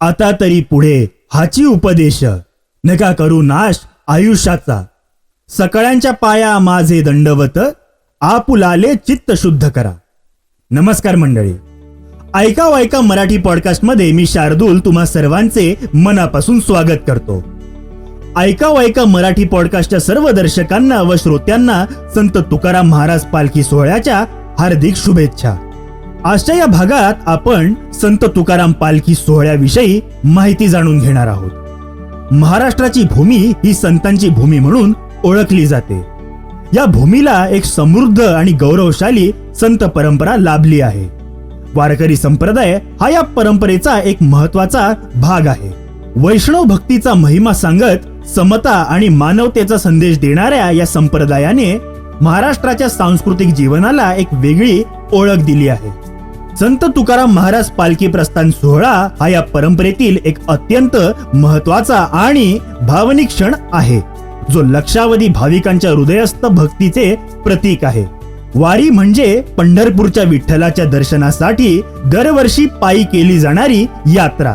आता तरी पुढे हाची उपदेश. नका करू नाश आयुष्याचा. सकाळ्यांच्या पाया माझे दंडवत आपुलाले चित्त शुद्ध करा. नमस्कार मंडळी. ऐका ऐका मराठी पॉडकास्टमध्ये मी शार्दूल तुम्हा सर्वांचे मनापासून स्वागत करतो. ऐका ऐका मराठी पॉडकास्टच्या सर्व दर्शकांना व श्रोत्यांना संत तुकाराम महाराज पालखी सोहळ्याच्या हार्दिक शुभेच्छा. आजच्या या भागात आपण संत तुकाराम पालखी सोहळ्याविषयी माहिती जाणून घेणार आहोत. महाराष्ट्राची भूमी ही संतांची भूमी म्हणून ओळखली जाते. या भूमीला एक समृद्ध आणि गौरवशाली संत परंपरा लाभली आहे. वारकरी संप्रदाय हा या परंपरेचा एक महत्त्वाचा भाग आहे. वैष्णव भक्तीचा महिमा सांगत समता आणि मानवतेचा संदेश देणाऱ्या या संप्रदायाने महाराष्ट्राच्या सांस्कृतिक जीवनाला एक वेगळी ओळख दिली आहे. संत तुकाराम महाराज पालखी प्रस्थान सोहळा हा या परंपरेतील एक अत्यंत महत्त्वाचा आणि भावनिक क्षण आहे. जो लक्षावधी भाविकांच्या हृदयस्थ भक्तीचे प्रतीक आहे. वारी म्हणजे पंढरपूरच्या विठ्ठलाच्या दर्शनासाठी दरवर्षी पायी केली जाणारी यात्रा.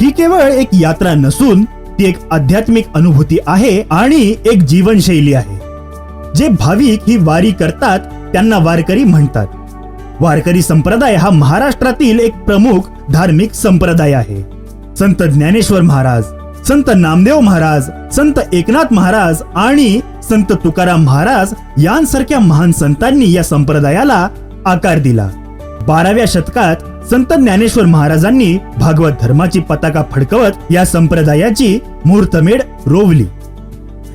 ही केवळ एक यात्रा नसून ती एक आध्यात्मिक अनुभूती आहे आणि एक जीवनशैली आहे. जे भाविक ही वारी करतात त्यांना वारकरी म्हणतात. वारकरी संप्रदाय हा महाराष्ट्रातील एक प्रमुख धार्मिक संप्रदाय आहे. संत ज्ञानेश्वर महाराज संत नामदेव महाराज संत एकनाथ महाराज आणि संत तुकाराम महाराज यांसारख्या महान संतांनी या संप्रदायाला आकार दिला. बाराव्या शतकात संत ज्ञानेश्वर महाराजांनी भागवत धर्माची पताका फडकवत या संप्रदायाची मुहूर्तमेढ रोवली.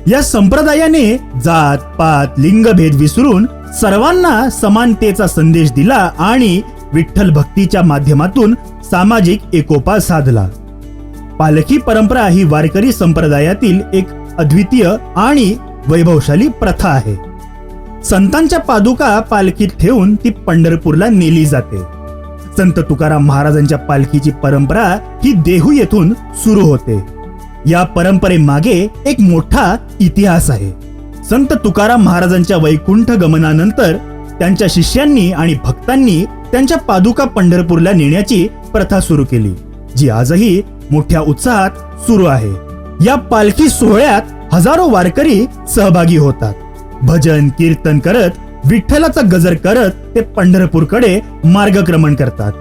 या संप्रदायाने जात पात लिंगभेद विसरून सर्वांना समानतेचा संदेश दिला आणि विठ्ठल भक्तीच्या माध्यमातून सामाजिक एकोपा साधला. पालखी परंपरा ही वारकरी संप्रदायातील एक अद्वितीय आणि वैभवशाली प्रथा आहे. संतांच्या पादुका पालखीत ठेवून ती पंढरपूरला नेली जाते. संत तुकाराम महाराजांच्या पालखीची परंपरा ही देहू येथून सुरू होते. या परंपरेमागे एक मोठा इतिहास आहे. संत तुकाराम महाराजांच्या वैकुंठ गमनानंतर त्यांच्या शिष्यांनी आणि भक्तांनी त्यांच्या पादुका पंढरपूरला नेण्याची प्रथा सुरू केली जी आजही मोठ्या उत्साहात सुरू आहे. या पालखी सोहळ्यात हजारो वारकरी सहभागी होतात. भजन कीर्तन करत विठ्ठलाचा गजर करत ते पंढरपूरकडे मार्गक्रमण करतात.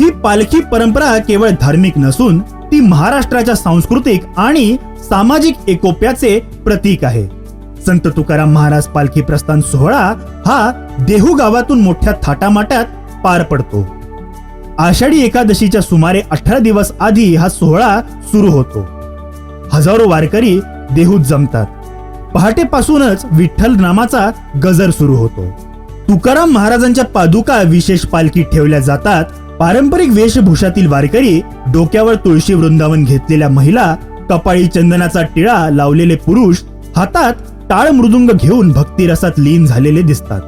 ही पालखी परंपरा केवळ धार्मिक नसून ती महाराष्ट्राच्या सांस्कृतिक आणि सामाजिक एकोप्याचे प्रतीक आहे. संत तुकाराम महाराज पालखी प्रस्थान सोहळा हा देहू गावातून मोठ्या थाटामाटात पार पडतो. आषाढी एकादशीच्या सुमारे अठरा दिवस आधी हा सोहळा सुरू होतो. हजारो वारकरी देहूत जमतात. पहाटेपासूनच विठ्ठल नामाचा गजर सुरू होतो. तुकाराम महाराजांच्या पादुका विशेष पालखीत ठेवल्या जातात. पारंपरिक वेशभूषातील वारकरी डोक्यावर तुळशी वृंदावन घेतलेल्या महिला कपाळी चंदनाचा टिळा लावलेले पुरुष हातात टाळ मृदुंग घेऊन भक्तिरसात लीन झालेले दिसतात.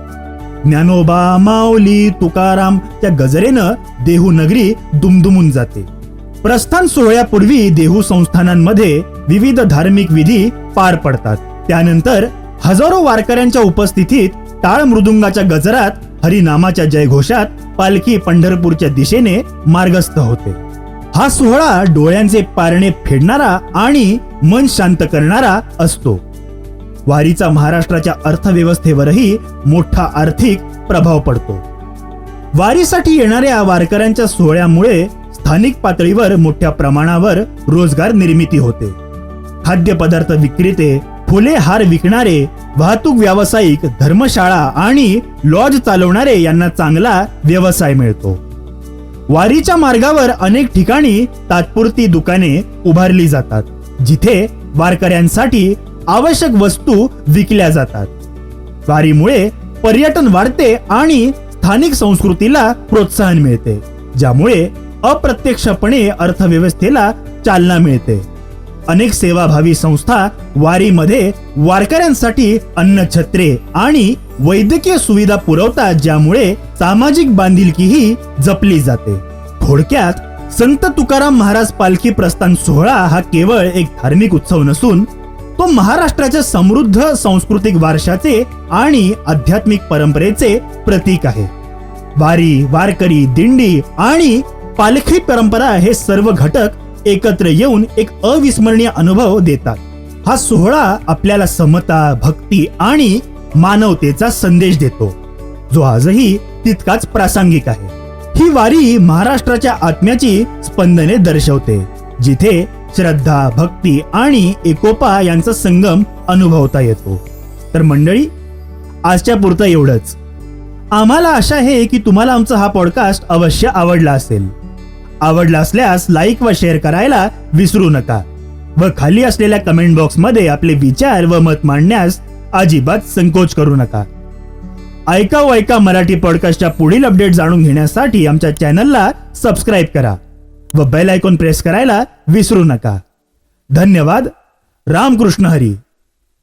ज्ञानोबा माऊली तुकाराम त्या गजरेनं देहू नगरी दुमदुमून जाते. प्रस्थान सोहळ्यापूर्वी देहू संस्थानांमध्ये विविध धार्मिक विधी पार पडतात. त्यानंतर हजारो वारकऱ्यांच्या उपस्थितीत टाळ मृदुंगाच्या गजरात हरिनामाच्या जयघोषात पालखी पंढरपूरच्या दिशेने मार्गस्थ होते. हा सोहळा डोळ्यांचे पारणे फेडणारा आणि मन शांत करणारा असतो. वारीचा महाराष्ट्राच्या अर्थव्यवस्थेवरही मोठा आर्थिक प्रभाव पडतो. वारीसाठी येणाऱ्या वारकऱ्यांच्या सोहळ्यामुळे स्थानिक पातळीवर मोठ्या प्रमाणावर रोजगार निर्मिती होते. खाद्यपदार्थ विक्रेते फुले हार विकणारे वाहतूक व्यावसायिक धर्मशाळा आणि लॉज चालवणारे यांना चांगला व्यवसाय मिळतो. वारीच्या मार्गावर अनेक ठिकाणी तात्पुरती दुकाने उभारली जातात जिथे वारकऱ्यांसाठी आवश्यक वस्तू विकल्या जातात. वारीमुळे पर्यटन वाढते आणि स्थानिक संस्कृतीला प्रोत्साहन मिळते ज्यामुळे अप्रत्यक्षपणे अर्थव्यवस्थेला चालना मिळते. अनेक सेवाभावी संस्था वारीमध्ये वारकऱ्यांसाठी अन्नछत्रे आणि वैद्यकीय सुविधा पुरवतात ज्यामुळे सामाजिक बांधिलकीही जपली जाते. थोडक्यात संत तुकाराम महाराज पालखी प्रस्थान सोहळा हा केवळ एक धार्मिक उत्सव नसून तो महाराष्ट्राच्या समृद्ध सांस्कृतिक वारशाचे आणि आध्यात्मिक परंपरेचे प्रतीक आहे. वारी वारकरी दिंडी आणि पालखी परंपरा हे सर्व घटक एकत्र येऊन एक अविस्मरणीय अनुभव देतात. हा सोहळा आपल्याला समता भक्ती आणि मानवतेचा संदेश देतो. जो आजही तितकाच प्रासंगिक आहे. ही वारी महाराष्ट्राच्या आत्म्याची स्पंदने दर्शवते. जिथे श्रद्धा भक्ती आणि एकोपा यांचा संगम अनुभवता येतो. तर मंडळी आजच्या पुरतं एवढंच. आम्हाला आशा आहे की तुम्हाला आमचा हा पॉडकास्ट अवश्य आवडला असेल. आवडला असल्यास लाईक व शेअर करायला विसरू नका व खाली असलेल्या कमेंट बॉक्समध्ये आपले विचार व मत मांडण्यास अजिबात संकोच करू नका. ऐका व ऐका मराठी पॉडकास्टच्या पुढील अपडेट जाणून घेण्यासाठी आमच्या चॅनलला सबस्क्राईब करा. व बेल आयकॉन प्रेस करायला विसरू नका. धन्यवाद. रामकृष्ण हरी.